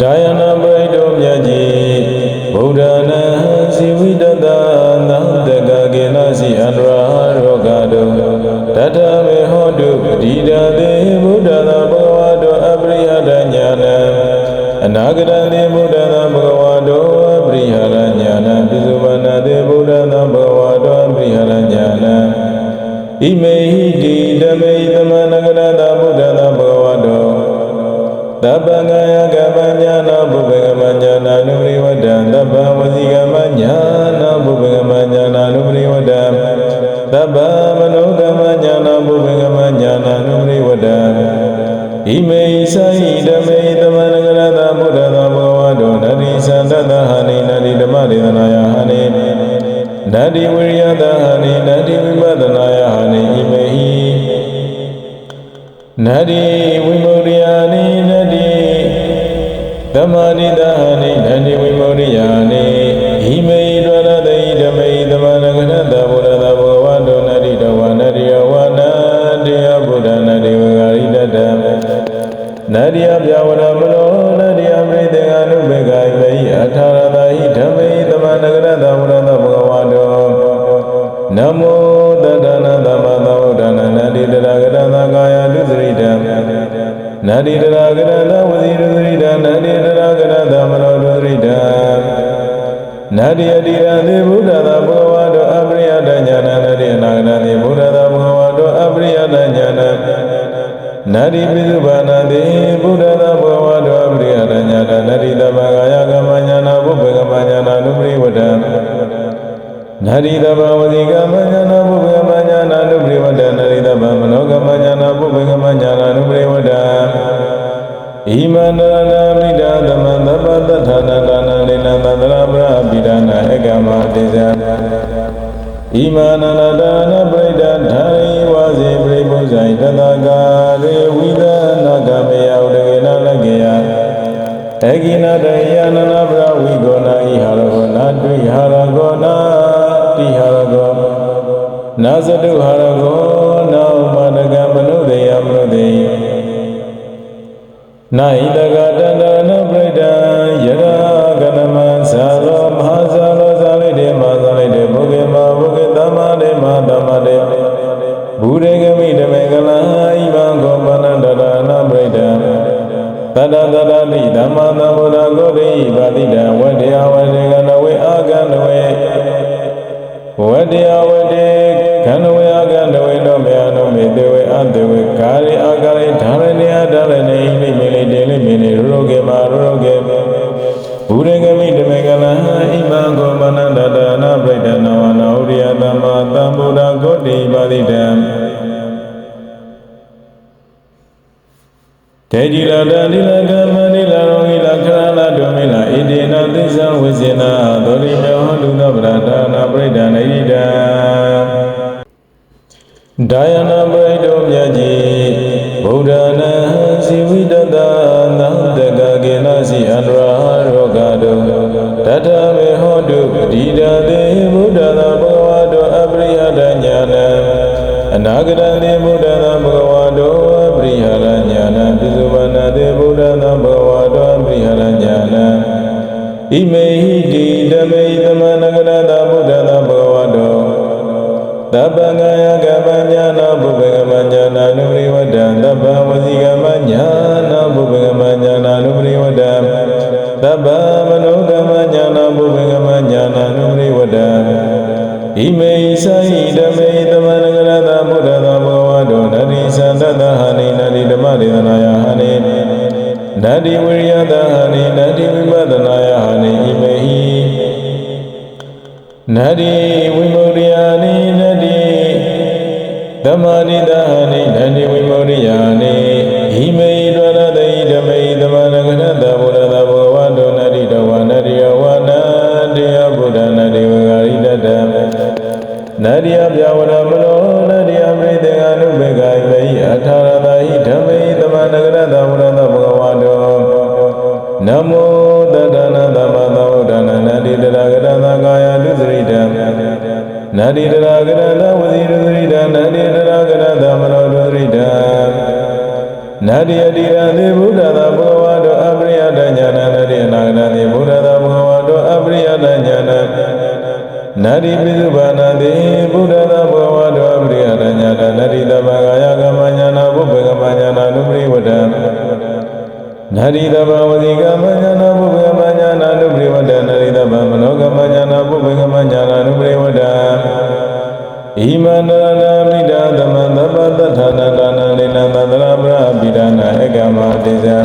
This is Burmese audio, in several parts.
ဒါယနာပရိတောမြတ်ကြီးဗုဒ္ဓနာစီဝိတတသံတကကေနစီအန္တရာရောဂတုတတမေဟောတုပတိတသေဗုဒ္ဓသာဘဂဝါတောအပရိယတညာနံအနာဂတသေဗုဒ္ဓသာဘဂဝါတောအပရိယတညာနံပိစုပန္နသေဗုဒ္ဓသာဘဂဝါတောအပရိယတညာနံဣမေဟိတိဓမ္မေသမနဂရတဗုဒ္ဓသာဘဂဝါတောတပ္ပငါယကပ ညာနာဘုဗ္ဗကမညာနာနုပရိဝတ္တံတပ္ပဝစီကမညာနာဘုဗ္ဗကမညာနာနုပရိဝတ္တံတပ္ပမနောကမညာနာဘုဗ္ဗကမညာနာနုပရိဝတ္တံဣမေသဟိဓမေသမဏဂရတဗုဒ္ဓသာဘဂဝတောနတိသန္တတဟာနိနတိဓမ္မဒေသနာယဟာနိနတိဝိရိယတဟာနိနတိဝိပဿနာယဟာနိဣမေဟိနတိဝိမုရိယာနိနတိ သမတိတဟနိနတိဝိမုရိယာနိ နတိပိစုဘာနာတိဘုဒ္ဓသာဘဂဝါတောအပရိယတညာနနတိတဗ္ဗကာယကမညာနာဘုဗ္ဗကမညာနာနုပရိဝတ္တံနာရိတဗဝတိကမညာနာဘုဗ္ဗကမညာနာနုပရိဝတ္တနာရိတဗမနောကမညာနာဘုဗ္ဗကမညာနာနုပရိဝတ္တဣမန္တရဏမိဒသမံသဗ္ဗတ္ထာနာနာနာလိနသန္တရပရပိဒနာဧကမတိဇာဣမနန္ဒနာပရိဒဓာရိ နာဇတုဟာရဂောနာဥပဒကမနုဒေယမနုဒေယနာဣတကတန္တနပရိဒံယရာကနမသာရောမဟာသာရောသာလိတေမသာလိတေဘုကေမဘုကေသမ္မာတေမသမ္မာတေဘူရေကမိတမေ တေကြည်လာတန်ဒီလကမန္တိလာရောဂီလာခရလာဒုမိလာဣတိနာသစ္စာဝိဇ္ဇနာသောရိမေဟောတုသဗ္ဗရာဒါနာပရိဒာနေဣဒံဒါယနာပရိတောမြတ်ကြီးဗုဒ္ဓနာစီဝိတတသံတကကေနစီအန္တရာရောဂတုတတမေဟောတုပတိတသေဗုဒ္ဓသာဘဂဝါတောအပရိယတညာနံအနာဂတသေဗုဒ္ဓသာဘဂဝါတောအပရိဟာရ နိနတိဝိပဿနာယဟာနိဣမေဟိနတိဝိမုရိယာနိနတိသမ္မာရိတဟာနိ နတ္တိတရာဂရသဝစီဒုစရိတံနတ္တိတရာဂရသမနောဒုစရိတံနတ္တိယတိရသေဗုဒ္ဓသာဘဂဝါတောအပရိယတ ကမဉာဏနုပရိဝဒံဣမန္တရဏမိဒာသမန္တပတ္တထာနာနာလေနသန္တရာပရပိဒနာဧကမတိဇာ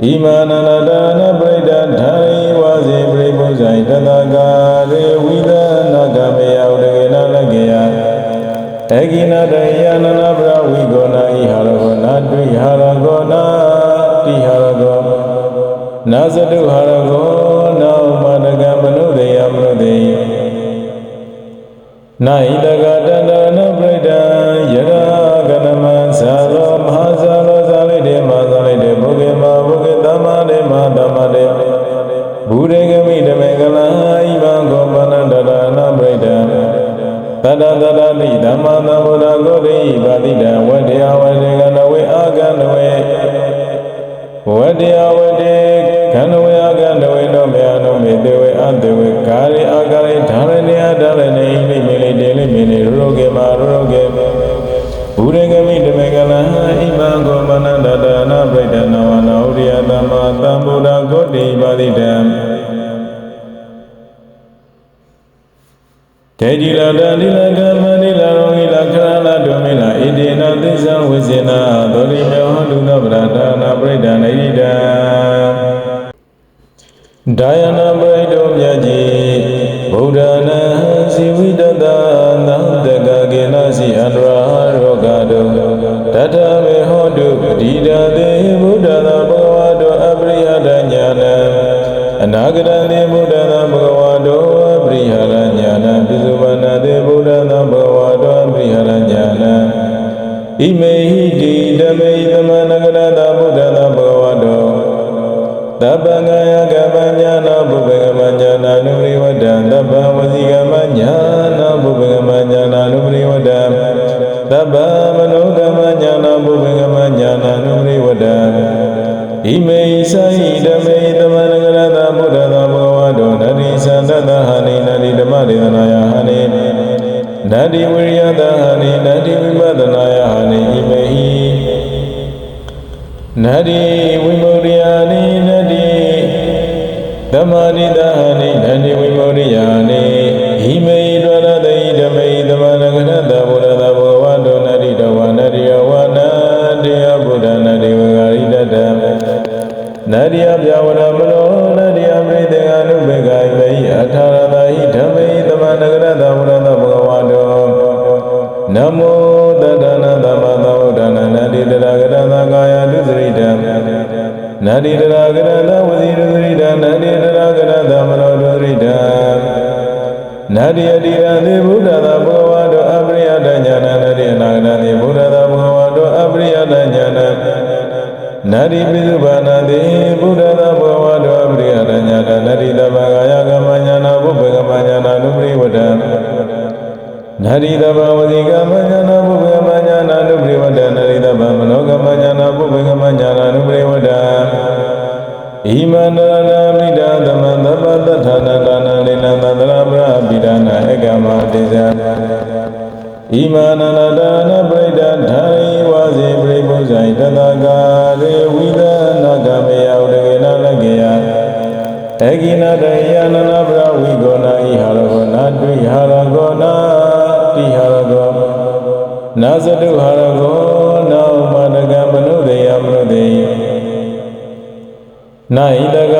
ဣမန္တရဏပရိဒထာရိဝါစီပရိပုဇိတတကာရေဝိဒနာကမယဝတကေနလကေယဧကိနာတယနနာပရဝိဂောနာဤဟာရောနာတွေ့ဟာရောနာတိဟာရောနာသတုဟာရော নাই লাগা တထမေဟောတုပတိတသေ ဒီမေဆိုင်ဓမေသမဏဂရတဗုဒ္ဓသာဘဂဝတောနတိသန္တသဟနိနတိဓမ္မဒေသနာယဟနိနတိဝိရိယသဟနိနတိဝိပဒနာယဟနိဣမေဟိနတိ နတ္တိယပြဝရမလောနတ္တိယပရိသင်္ဂနုဘေကမေယအထာရတာဟိဓမ္မေသမဏဂရတဝရတဘဂဝတောနမောတတနာသမသောဒနာနတ္တိတရာဂရတကာယတုသရိတံနတ္တိတရာဂရတဝစီတုသရိတံနတ္တိတရာဂရတမလောတုသရိတံနတ္တိယတိရသေဘုဒ္ဓသာဘဂဝတောအပရိယတဉာဏနတ္တိအနာဂရတိဘုဒ္ဓသာဘဂဝတောအပရိယတဉာဏနတ္တိပိစုဘာနာတိ ဗြဝိဂောနာဤဟာရဂောနာတွိဟာရဂောနာတိဟာရဂောနာဇတုဟာရဂောနာဥမတကမနုဒေယမနုဒေယနာဣတက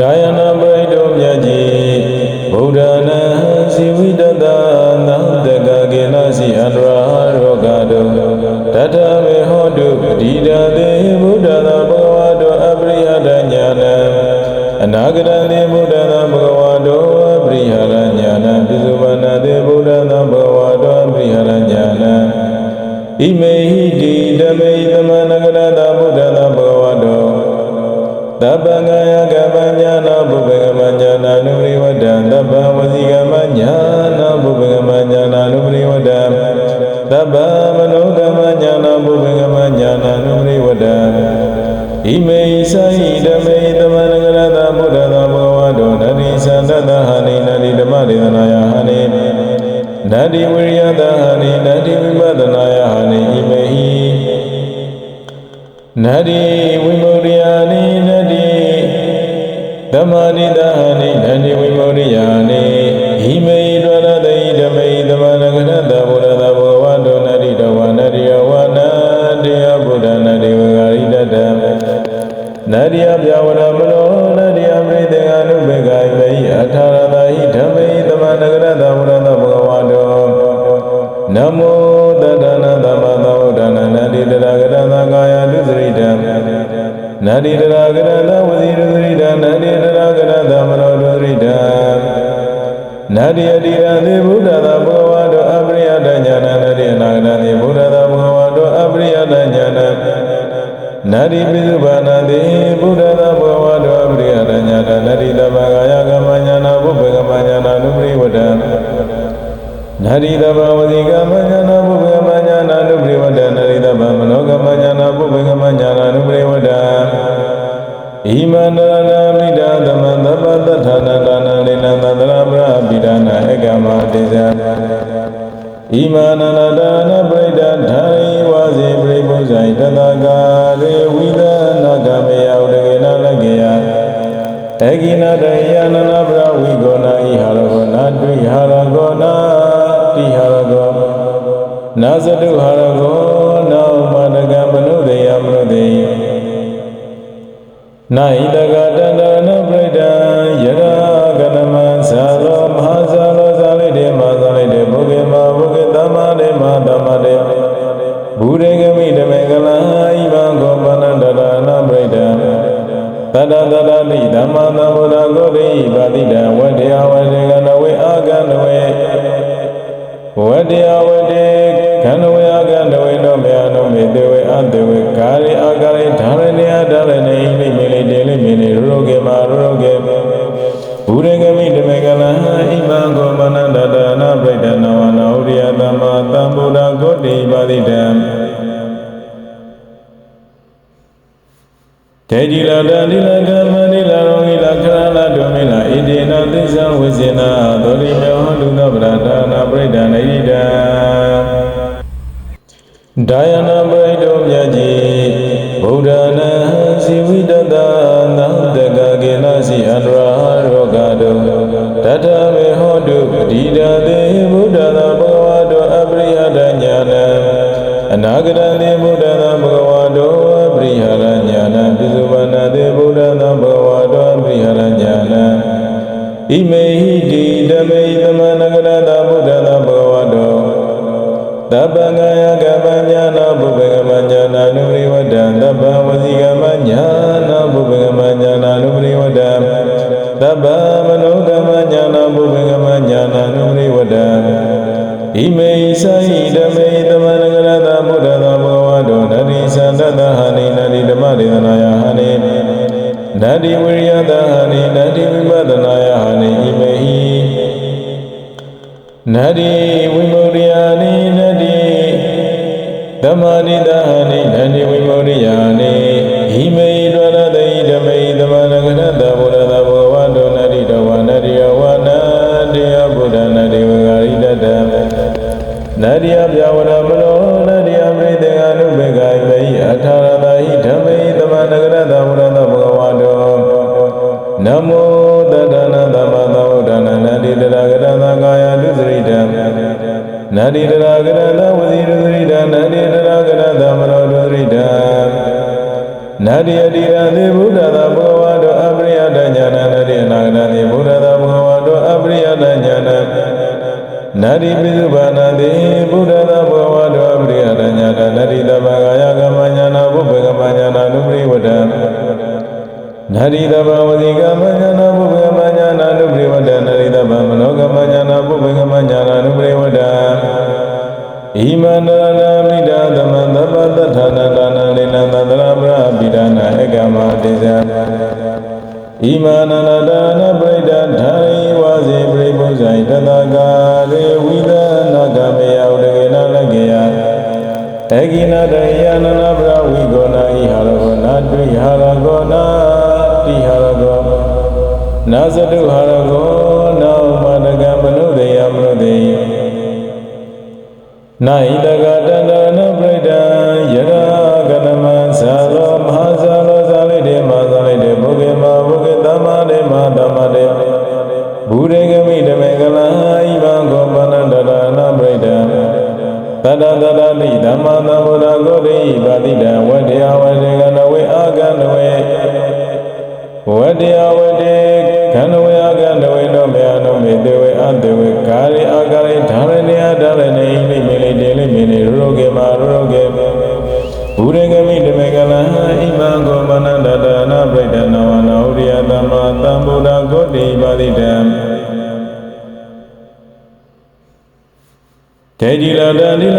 ဒါ yagabanya na နိနတိဝိမုရိယာနိ နတိအတိရသေဗုဒ္ဓသာဘဂဝါတောအပရိယတညာနနတိအနာဂတသေဗုဒ္ဓသာဘဂဝါတောအပရိယတညာနနတိပိစုဘာနာတိဗုဒ္ဓသာဘဂဝါတောအပရိယတညာနနတိတမဂာယကမညာနာဘုဗ္ဗကမညာနာနုပရိဝတ္တနရိတဗဝတိကမညာနာဘုဗ္ဗကမညာနာနုပရိဝတ္တနရိတဗမနောကမညာနာဘုဗ္ဗကမညာနာနုပရိဝတ္တ ဣမန္တရဏမိဒာသမသဗ္ဗတထာနတာနလိနသန္တရပရပိဒနာဧကမတိဇာဣမနန္တဒါနပရိဒဓာရိဝါစီပရိပုဇ္ဇိတတကာရေဝိဒနာကမေယဥဒကေနလကေယဧကိနာတယနနာပရဝိဂောနာဣဟာရဂောနာတွေ့ဟာရဂောနာတိဟာရဂောနာဇတုဟာရဂောနာဥမတကမနုဒေယမနုဒေယ နာဣ တေကြည် ဣမေဟိတိဓမ္မေသမနဂရတဗုဒ္ဓသာဘဂဝါတောတပ္ပံကာယကပ္ပညာနာဘုဗ္ဗကမညာနာနုရိဝတ္တတပ္ပံဝစီကမညာနာဘုဗ္ဗကမညာနာနုရိဝတ္တတပ္ပံမနောကမညာနာဘုဗ္ဗကမညာနာနုရိဝတ္တဣမေသဟိဓမေသမနဂရတဗုဒ္ဓသာဘဂဝတောနတိသန္တတဟနိနတိဓမ္မဒေသနာယဟနိနတိဝိရိယတဟနိနတိဝိပဒနာယဟနိ နတိဝိမုရိယာနိနတိဓမ္မာရိတဟနိနတိဝိမုရိယာနိဟိမေဒဝရတိဓမ္မေသမနဂရတဗုဒ္ဓသာဘဂဝတောနတိတဝနတိယဝနတိယဗုဒ္ဓနတိဝဂာရိတတံနတိယပြဝရမလောနတိယပရိသေကနုဘေကဣမေဟိအထာရတဟိဓမ္မေသမနဂရတဗုဒ္ဓသာဘဂဝတောနမောတတနာသမသဗုဒ္ဓနာနတိတရာဂရသကာယတုစရိ တံနတိတရာဂရသဝစီတုစရိတံနတိတရာဂရသမနောတုစရိတံနတိအတိရသေဗုဒ္ဓသာဘဂဝါတောအပရိယတညာနကရတိဘုရားသာဘဂဝတောအပရိယတညာနာနာတိပိစုဘာနာတိဘုရားသာဘဂဝတောအပရိယတညာနာနာတိတဗ္ဗကာယကမ္မညာနာဘုဗ္ဗကမ္မညာနာနုပရိဝတ္တနာတိတဗ္ဗဝတိကမ္မညာနာဘုဗ္ဗကမ္မညာနာနုပရိဝတ္တနာတိတဗ္ဗမနောကမ္မညာနာဘုဗ္ဗကမ္ဣမန္တရဏမိဒာသမန္တပတ္တထာနတာနလိနသန္တရပရပိဒနာဧကမတိဇာဣမာနန္ဒာနပရိဒဓာရိဝါစေပရိပုဇ္ဇိတတကာရေဝိဒနာကမေယဥဒကေနလကေယဧကိနာတယနနာပရဝိဂောနာဣဟာရဂောနာတွေ့ဟာရဂောနာတိဟာရဂောနာဇတုဟာရဂောနာဥမတကမနုဒေယမနုဒေယ နာဣ တေ